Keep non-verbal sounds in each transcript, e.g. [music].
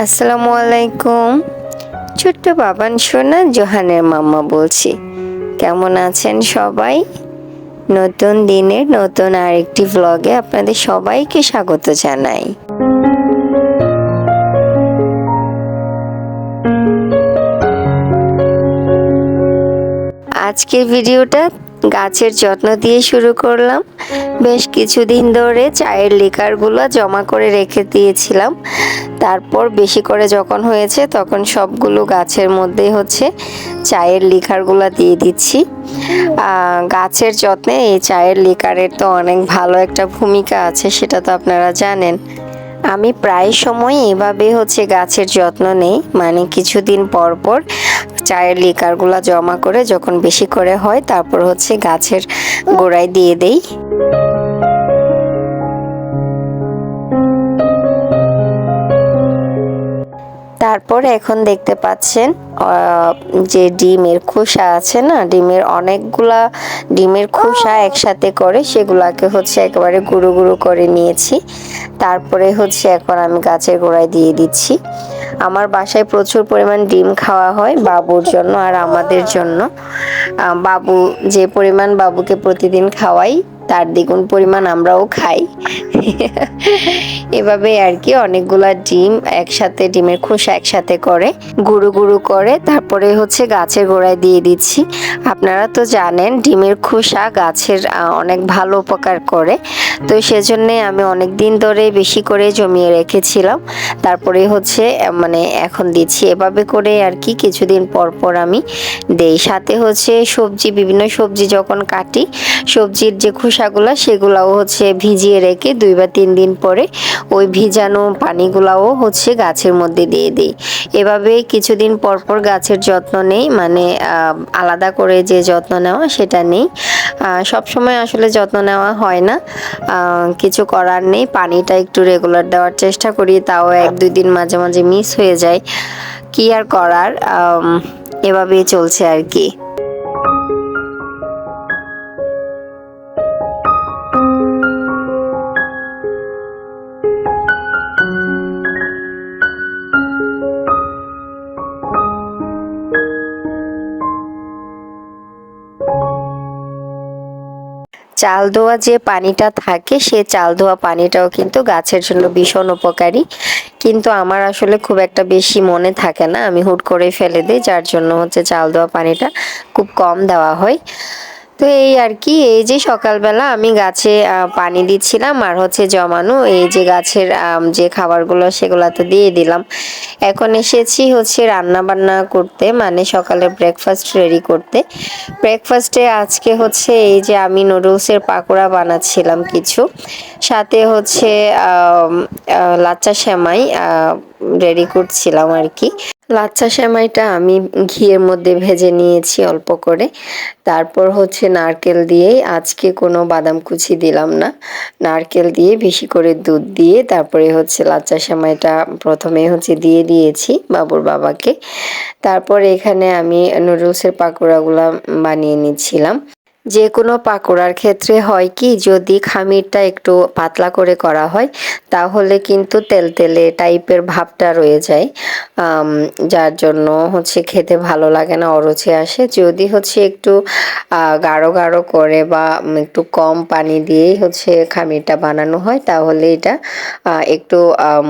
আসসালামু আলাইকুম। ছোট্ট বাবান সোনা, জোহানের মাম্মা বলছি। কেমন আছেন সবাই? নতুন দিনের নতুন আরেকটি ব্লগে আপনাদের সবাইকে স্বাগত জানাই। আজকের ভিডিওটা গাছের যত্ন দিয়ে শুরু করলাম। বেশ কিছুদিন ধরে চায়ের লিকারগুলো জমা করে রেখে দিয়েছিলাম। তারপর বেশি করে যখন হয়েছে তখন সবগুলো গাছের মধ্যে হচ্ছে চায়ের লিকারগুলো দিয়ে দিচ্ছি। গাছের যত্নে এই চায়ের লিকারের তো অনেক ভালো একটা ভূমিকা আছে, সেটা তো আপনারা জানেন। আমি প্রায় সময় এভাবে হচ্ছে গাছের যত্ন নেই মানে কিছুদিন পর পর চায়ের লিকারগুলো জমা করে যখন বেশি করে হয়, তারপর হচ্ছে গাছের গোড়ায় দিয়ে দেই। তারপর এখন দেখতে পাচ্ছেন যে ডিমের খোসা আছে না, ডিমের অনেকগুলা, ডিমের খোসা একসাথে করে সেগুলাকে হচ্ছে একেবারে গুঁড়ো গুঁড়ো করে নিয়েছি। তারপরে হচ্ছে এখন আমি গাছের গোড়ায় দিয়ে দিচ্ছি। আমার বাসায় প্রচুর পরিমাণ ডিম খাওয়া হয় বাবুর জন্য আর আমাদের জন্য। বাবু যে পরিমাণ বাবুকে প্রতিদিন খাওয়াই তার দ্বিগুণ পরিমাণ আমরাও খাই। এভাবে আর কি অনেকগুলা ডিম একসাথে, ডিমের খোসা একসাথে করে, গুঁড়ো গুঁড়ো করে, তারপরে হচ্ছে গাছের গোড়ায় দিয়ে দিচ্ছি। আপনারা তো জানেন, ডিমের খোসা গাছের অনেক ভালো উপকার করে। তো সেজন্যে আমি অনেক দিন ধরে বেশি করে জমিয়ে রেখেছিলাম। তারপরে হচ্ছে মানে এখন দিচ্ছি। এভাবে করে আর কি কিছুদিন পর পর আমি দেই। সাথে হচ্ছে সবজি, বিভিন্ন সবজি যখন কাটি, সবজির যে খোসাগুলো সেগুলাও হচ্ছে ভিজিয়ে রেখে দুই বা তিন দিন পরে ওই ভিজানো পানিগুলাও হচ্ছে গাছের মধ্যে দিয়ে দিই। এভাবে কিছুদিন পর পর গাছের যত্ন নেই মানে আলাদা করে যে যত্ন নেওয়া সেটা নেই। সব সময় আসলে যত্ন নেওয়া হয় না। কিছু করার নেই, পানিটা একটু রেগুলার দেওয়ার চেষ্টা করি, তাও এক দুই দিন মাঝে মাঝে মিস হয়ে যায়। কি আর করার এভাবেই চলছে আর কি। চাল ধোয়া যে পানিটা থাকে, সে চাল ধোয়া পানিটাও কিন্তু গাছের জন্য ভীষণ উপকারী। কিন্তু আমার আসলে খুব একটা বেশি মনে থাকে না। আমি হুট করে ফেলে দিই, যার জন্য হচ্ছে চাল ধোয়া পানিটা খুব কম দেওয়া হয়। তো এই আর কি, এই যে সকালবেলা আমি গাছে পানি দিচ্ছিলাম আর হচ্ছে জমানো এই যে গাছের যে খাবারগুলো সেগুলো তো দিয়ে দিলাম। এখন এসেছি হচ্ছে রান্না বান্না করতে মানে সকালে ব্রেকফাস্ট রেডি করতে। ব্রেকফাস্টে আজকে হচ্ছে এই যে আমি নুডলসের পাকোড়া বানাচ্ছিলাম কিছু। সাথে হচ্ছে লাচ্চা সেমাই রেডি করছিলাম আর কি। লাচ্চা সেমাইটা আমি ঘিয়ের মধ্যে ভেজে নিয়েছি অল্প করে। তারপর হচ্ছে নারকেল দিয়েই আজকে কোনো বাদাম কুচি দিলাম না। নারকেল দিয়ে বেশি করে দুধ দিয়ে তারপরে হচ্ছে লাচ্চা সেমাইটা প্রথমে হচ্ছে দিয়ে দিয়েছি বাবুর বাবাকে। তারপর এখানে আমি নুডলসের পাকোড়াগুলো বানিয়ে নিচ্ছিলাম। যে কোনো পাকোড়ার ক্ষেত্রে হয় কি, যদি খামিরটা একটু পাতলা করে করা হয়, তাহলে কিন্তু তেলতেলে টাইপের ভাবটা রয়ে যায়। যার জন্য হচ্ছে খেতে ভালো লাগে না, অরুচি আসে। যদি হচ্ছে একটু গাঢ় গাঢ় করে বা একটু কম পানি দিয়েই হচ্ছে খামিরটা বানানো হয়, তাহলে এটা একটু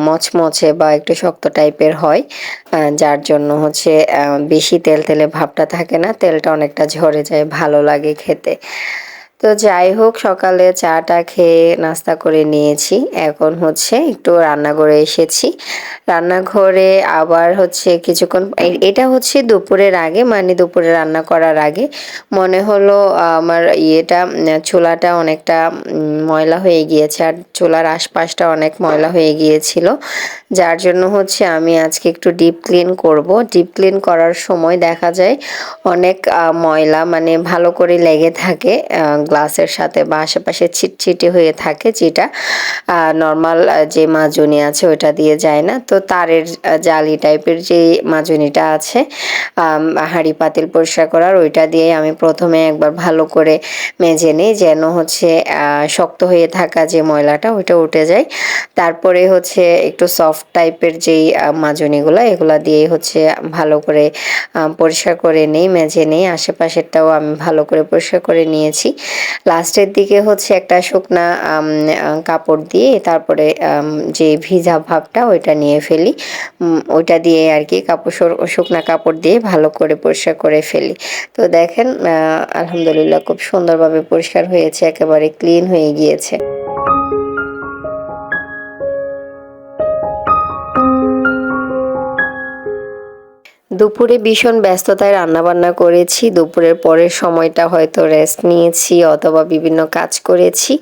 মচমচে বা একটু শক্ত টাইপের হয়। যার জন্য হচ্ছে বেশি তেল তেলে ভাবটা থাকে না, তেলটা অনেকটা ঝরে যায়, ভালো লাগে খেতে। diferente. তো যাই হোক, সকালে চাটা খেয়ে নাস্তা করে নিয়েছি। এখন হচ্ছে একটু রান্নাঘরে এসেছি। রান্নাঘরে আবার হচ্ছে কিছুক্ষণ এটা হচ্ছে দুপুরের আগে মানে দুপুরে রান্না করার আগে। মনে হলো আমার ইয়েটা চুলাটা অনেকটা ময়লা হয়ে গিয়েছে, আর চুলার আশপাশটা অনেক ময়লা হয়ে গিয়েছিল। যার জন্য হচ্ছে আমি আজকে একটু ডিপ ক্লিন করব। ডিপ ক্লিন করার সময় দেখা যায়, অনেক ময়লা মানে ভালো করে লেগে থাকে গ্লাসের সাথে বা আশেপাশে ছিটছিটে হয়ে থাকে যেটা নর্মাল যে মাজুনি আছে ওটা দিয়ে যায় না। তো তারের জালি টাইপের যে মাজুনিটা আছে হাঁড়ি পাতিল পরিষ্কার করার ওইটা দিয়ে আমি প্রথমে একবার ভালো করে মেজে নিই যেন হচ্ছে শক্ত হয়ে থাকা যে ময়লাটা ওইটা উঠে যায়। তারপরে হচ্ছে একটু সফট টাইপের যেই মাজুনিগুলো, এগুলা দিয়ে হচ্ছে ভালো করে পরিষ্কার করে নেই, মেজে নেই। আশেপাশেরটাও আমি ভালো করে পরিষ্কার করে নিয়েছি। লাস্টের দিকে হচ্ছে একটা শুকনা কাপড় দিয়ে তারপরে যে ভিজা ভাবটা ওইটা নিয়ে ফেলি। ওইটা দিয়ে আর কি কাপড় শুকনা কাপড় দিয়ে ভালো করে পরিষ্কার করে ফেলি। তো দেখেন আলহামদুলিল্লাহ খুব সুন্দরভাবে পরিষ্কার হয়েছে, একেবারে ক্লিন হয়ে গিয়েছে। দুপুরে ভীষণ ব্যস্ততায় রান্নাবান্না করেছি। দুপুরের পরের সময়টা হয়তো রেস্ট নিয়েছি অথবা বিভিন্ন কাজ করেছি।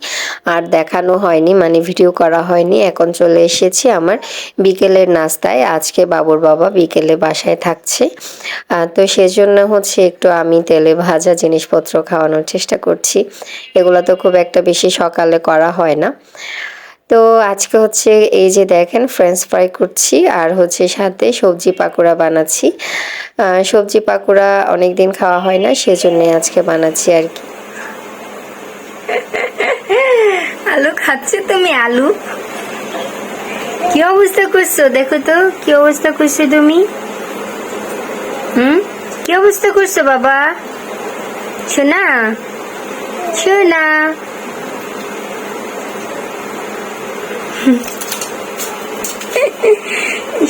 আর দেখানো হয়নি মানে ভিডিও করা হয়নি। এখন চলে এসেছি আমার বিকেলের নাস্তায়। আজকে বাবুর বাবা বিকেলে বাসায় থাকছে। তো সেজন্য হচ্ছে একটু আমি তেলে ভাজা জিনিসপত্র খাওয়ানোর চেষ্টা করছি। এগুলো তো খুব একটা বেশি সকালে করা হয় না। তো আজকে হচ্ছে এই যে দেখেন ফ্রেঞ্চ ফ্রাই করছি আর হচ্ছে সাথে সবজি পাকোড়া বানাচ্ছি। সবজি পাকোড়া অনেক দিন খাওয়া হয় না, সেজন্য আজকে বানাচ্ছি আর কি। আলু খাচ্ছ তুমি আলু? কি অবস্থা করছ? দেখো তো, কি অবস্থা করছ তুমি? হুম? কি অবস্থা করছ বাবা? শোনা শোনা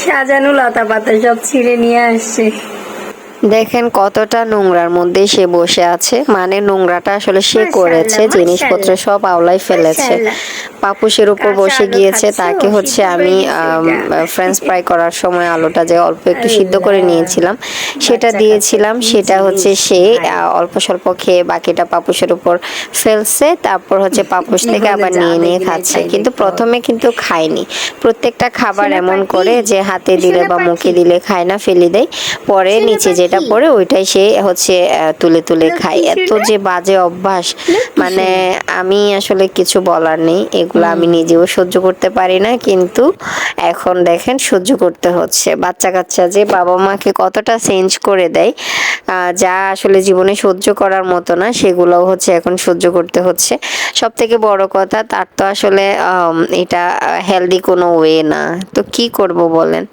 সাজানো লতা পাতা সব ছিঁড়ে নিয়ে আসছে। দেখেন কতটা নোংরার মধ্যে সে বসে আছে। মানে নোংরাটা আসলে সে করেছে জিনিসপত্র সব আওলাই ফেলেছে। পাপুসের উপর বসে গিয়েছে তাকে হচ্ছে আমি ফ্রেঞ্চ ফ্রাই করার সময় আলুটা যে অল্প একটু সিদ্ধ করে নিয়েছিলাম সেটা দিয়েছিলাম সেটা হচ্ছে সে। অল্প স্বল্প খেয়ে বাকিটা পাপুসের উপর ফেলছে তারপর হচ্ছে [laughs] পাপুস থেকে আবার নিয়ে নিয়ে খাচ্ছে। কিন্তু প্রথমে কিন্তু খায়নি। প্রত্যেকটা খাবার এমন করে যে হাতে দিলে বা মুখে দিলে খায় না ফেলে দেয়। পরে নিচে যেটা? পড়ে ওইটাই সে হচ্ছে তুলে তুলে খায়। এত যে বাজে অভ্যাস। মানে আমি আসলে কিছু বলার নেই। এগুলো আমি নিজেও সহ্য করতে পারি না কিন্তু এখন দেখেন সহ্য করতে হচ্ছে। বাচ্চা কাচ্চা যে বাবা মাকে কতটা চেঞ্জ করে দেয় যা আসলে জীবনে সহ্য করার মতো না সেগুলোও হচ্ছে এখন সহ্য করতে হচ্ছে। সব থেকে বড় কথা তার তো আসলে এটা হেলদি কোনো ওয়ে না। তো কি করব বলেন?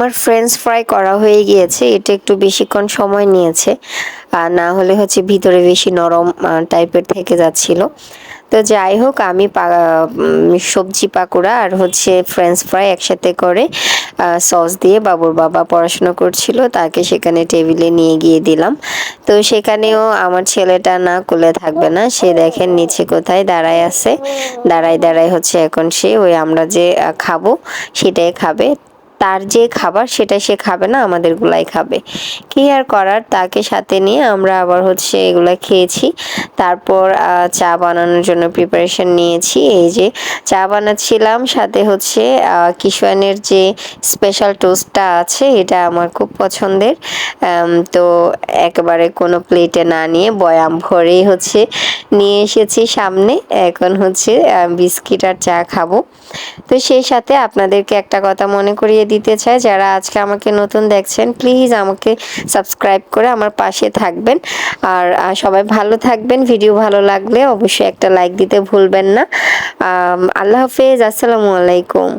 আমার ফ্রেঞ্চ ফ্রাই করা হয়ে গিয়েছে, এটা একটু বেশিক্ষণ সময় নিয়েছে। আর না হলে হচ্ছে ভিতরে বেশি নরম টাইপের থেকে যাচ্ছিল। তো যাই হোক, আমি সবজি পাকোড়া আর হচ্ছে ফ্রেঞ্চ ফ্রাই একসাথে করে সস দিয়ে বাবুর বাবা পড়াশোনা করছিল, তাকে সেখানে টেবিলে নিয়ে গিয়ে দিলাম। তো সেখানেও আমার ছেলেটা না কোলে থাকবে না, সে দেখেন নিচে কোথায় দাঁড়ায় আছে। দাঁড়ায় দাঁড়ায় হচ্ছে এখন সে ওই আমরা যে খাব, সেটাই খাবে। তার যে খাবার সেটা সে খাবে না, আমাদের গুলাই খাবে। কি আর করার? তাকে সাথে নিয়ে আমরা আবার হচ্ছে এগুলা খেয়েছি। তারপর চা বানানোর জন্য প্রিপারেশন নিয়েছি। এই যে চা বানাচ্ছিলাম, সাথে হচ্ছে কিশোয়ানের যে স্পেশাল টোস্টটা আছে, এটা আমার খুব পছন্দের। তো একেবারে কোনো প্লেটে না নিয়ে বয়াম ভরেই হচ্ছে নিয়ে এসেছি সামনে। এখন হচ্ছে বিস্কিট আর চা খাব। তো সেই সাথে আপনাদেরকে একটা কথা মনে করিয়ে দিতে চাই যারা আজকে আমাকে নতুন দেখছেন প্লিজ আমাকে সাবস্ক্রাইব করে আমার পাশে থাকবেন। আর সবাই ভালো থাকবেন ভিডিও ভালো লাগলে অবশ্যই একটা লাইক দিতে ভুলবেন না। আল্লাহ হাফেজ, আসসালামু আলাইকুম।